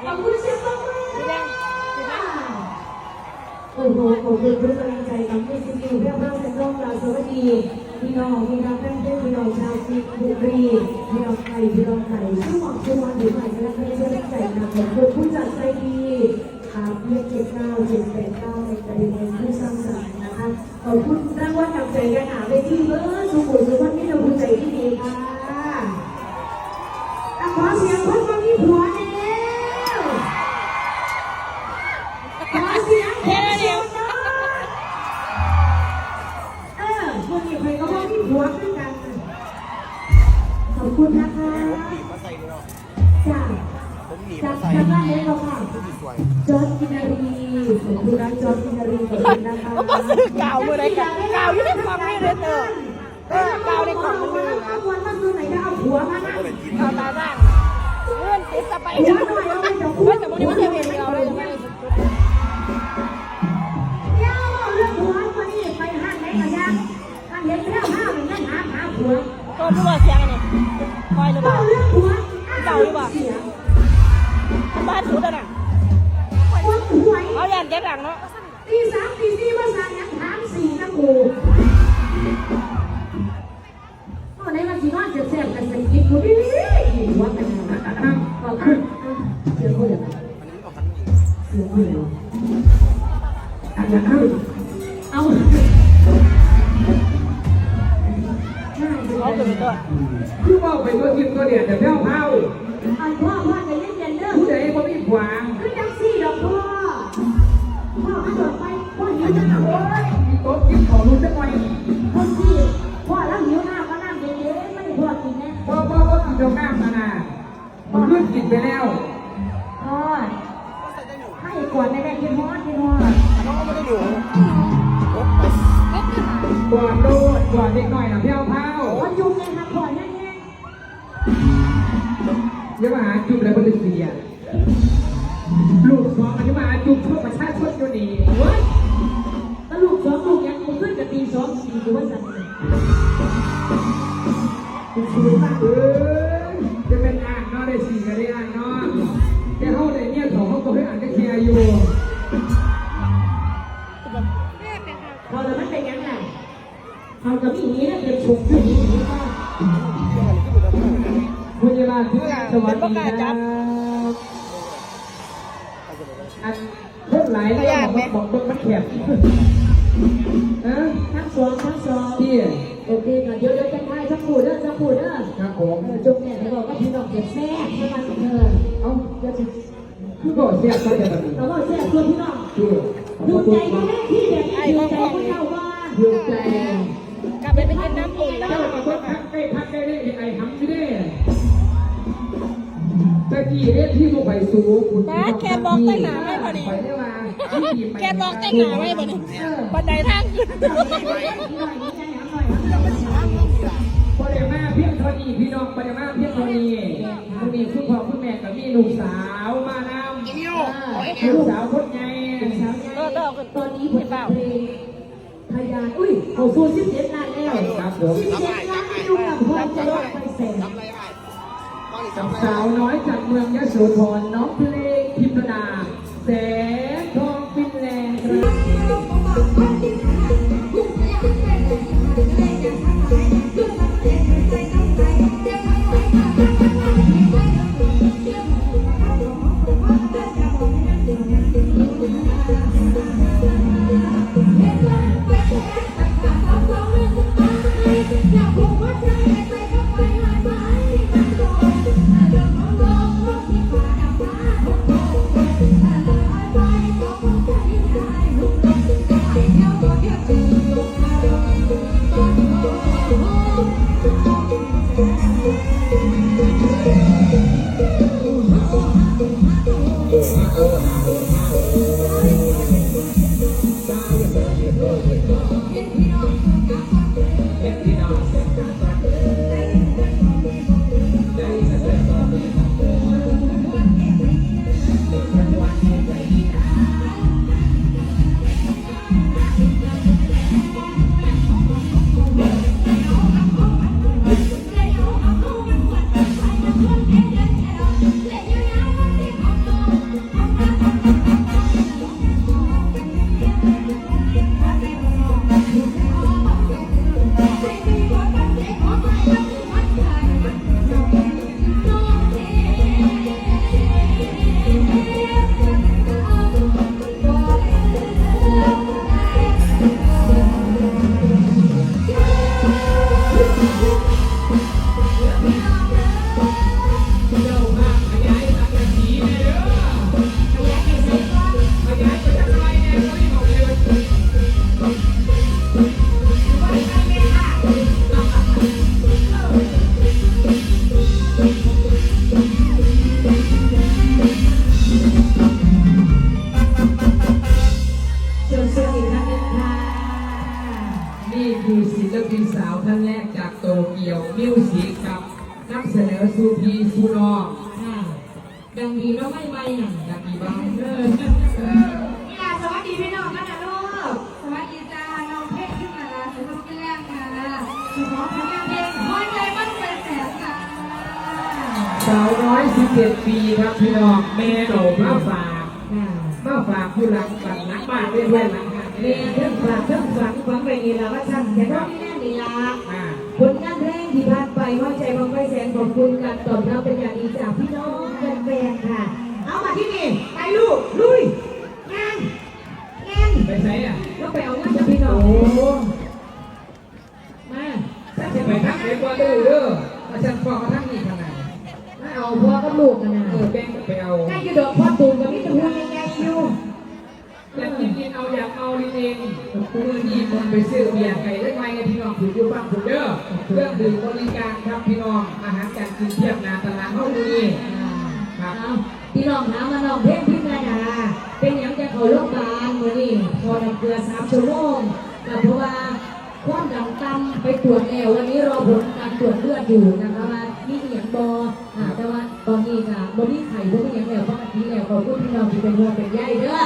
ขอบคุณเสียงปรบมือสีแดงสีแดงโอ้โหขอบคุณทุกกำลังใจกับพี่ซิวเรียบร้อยเป็นร่องราสวัสดีพี่น้องพี่น้องแฟนเพลงพี่น้องชาวสิงห์บุรีพี่น้องไทยพี่น้องไทยทุกหวังทุกวันอยู่ใหม่และไม่ได้ใจนะขอบคุณผู้จัดใจดีอาเพียรเจ็ดเก้าเจ็ดแปดเก้าในประเด็นผู้สร้างสรรค์นะคะขอบคุณรางวัลนำใจกันหาเวทีเบอร์สุขุมสุขวันนี้เราผู้ใจที่ดีค่ะขอเสียงคนคนนี้ผัวแล้ว นีจามาใส่ทางบ้านเล็กเราค่ะสวยจอร์จกินารีขอบคุณนะจอร์จกินารีขอบคุณนะคะก็บอกซื้อกาวมือใดกันกาวอยู่ในกล่องนี่เลยเตอเออกาวในกล่องมันมีอยู่นะวันมาซื้อไหนก็เอาผัวมานะกาวตาด่างเลื่อนติดสไปเดอร์หน่อยเอาไปจากเฮ้ยแต่วันนี้มันจะเป็นเราเลยไม่ได้สุดเย้าเรื่องผัวคนนี้ไปห้างไหนก็ยังห้างเห็นแล้วห้างเหมือนกันหาหาผัวต้นรู้ว่าเสียงนี่คอยหรือเปล่าเรื่องผัวเก่าหรือเปล่า บ้านสูดน่ะคนหวยเอายันแก๊สหลังเนาะตีสามตีสี่ภาษายังถามสี่นะกูก็ในวันที่นอนเจ็บแสบกันสักทีกูดิหัวกันนะก็คือเสียงคนเดียวอันนี้ออกกันหนีเสียงคนเดียวอัน มีโอ่านก็แคร์อยู่พอแล้วมันเป็นยังไงเขาจะมีนี้นะเป็นฉุกอยู่นี่นี่ก็พยาบาลที่สวัสดีครับอันเพิ่มหลายแล้วบอกบอกบอกมันแคบเออทั้งสองทั้งสองที่โอเคก่อนเดี๋ยวเดี๋ยวจะทายสักครู่เด้อสักครู่เด้อครับผมเออจุกเนี่ยเขาบอกว่าพี่น้องเก็บแซ่บใช่ไหมเออเอ้าจะสิ คือบอกเสียก็จะแบบนี้เราก็แซ่บตัวพี่น้องคือดูใจแม่ที่เด็กดูใจคนเฒ่าว่าเพื่อใจกลับไปไปกินน้ำอุ่นแล้วเจ้าก็ต้องพักใกล้พักใกล้ได้ไอ้หำไม่ได้ตะกี้เนี่ยที่ลงไปสูงไปได้มาแกบอกแต่งหนาไว้บ่เนี่ยบันไดทางขึ้นพอเดี๋ยวมาเพียงเท่านี้พี่น้องพอเดี๋ยวมาเพียงเท่านี้มันมีคุณพ่อคุณแม่กับมีลูกสาวมานำ ลูกสาวคนใหญ่เออเด้อขึ้นตอนนี้ผลเพลงพยานอุ้ยเขาสู้สิบเจ็ดล้านแล้วสิบเจ็ดล้านที่ดูกับพ่อจะลดไปแสนทำอะไรได้ต้องอีกทำอะไรสาวน้อยจากเมืองยโสธรน้องเพลงพิมดาแสง วันที่ใจดี และสูพีสูนองค่ะดังดีเนาไม่ไม่น่ะอยากมีบ้างเออนี่ล่ะสวัสดีพี่น้องกันนะลูกสวัสดีจ้าน้องเพชรขึ้นมาแล้วสุภาพแก้มค่ะสุภาพเพลงหัวใจมันเป็นแสนค่ะสาวน้อยสิบเจ็ดปีครับพี่น้องแม่โหนมาฝากมาฝากผู้หลังหลังนักบ้านเรื่อยหลังงาเรียนเรื่องฝากเครื่องฝังฝังไปนี่ละว่าช่างแต่ก็ไม่แน่นี่ละผลงาน แรกที่ผ่านไปหัวใจบางไฟแสนขอบคุณการตอบรับเป็นอย่างดีจากพี่น้องแฟนๆค่ะ เอามาที่นี่ไปลูกลุยงานงานไปไหนอะก็ไปเอาเงินจากพี่น้องโอ้มาถ้าจะไปทักเด็กว่าดูเด้ออาจารย์ฟองมาทั้งนี้ขนาดมาเอาพ่อกับลูกกันนะเออแบ่งกันไปเอาใกล้จะดอกพ่อตูมกับพี่ตะพูนใหญ่ๆอยู่ อยากกินกินเอาอยากเอาลินเองเมื่อนี้คนไปซื้อเบียร์ไก่ได้ไหมกับพี่น้องถืออยู่บ้านผมเด้อเครื่องดื่มบริการครับพี่น้อง อาหารการกินเทียบนาตลาดเขาดีครับพี่น้องถามมาน้องเพ่งพิมพ์นาดา เป็นหยังจะเขาโรงพยาบาลมื้อนี้พอน้ำเกลือสามชั่วโมงก็เพราะว่าความดันต่ำไปตรวจแล้ววันนี้รอผลการตรวจเลือดอยู่นะคะว่ามีอหย่างบอ่าแต่ว่าตอนนี้ค่ะบ่มีไข่บ่มีหยังแล้วปกติแล้วขอบคุณพี่น้องที่เป็นห่วงเป็นใยเด้อะ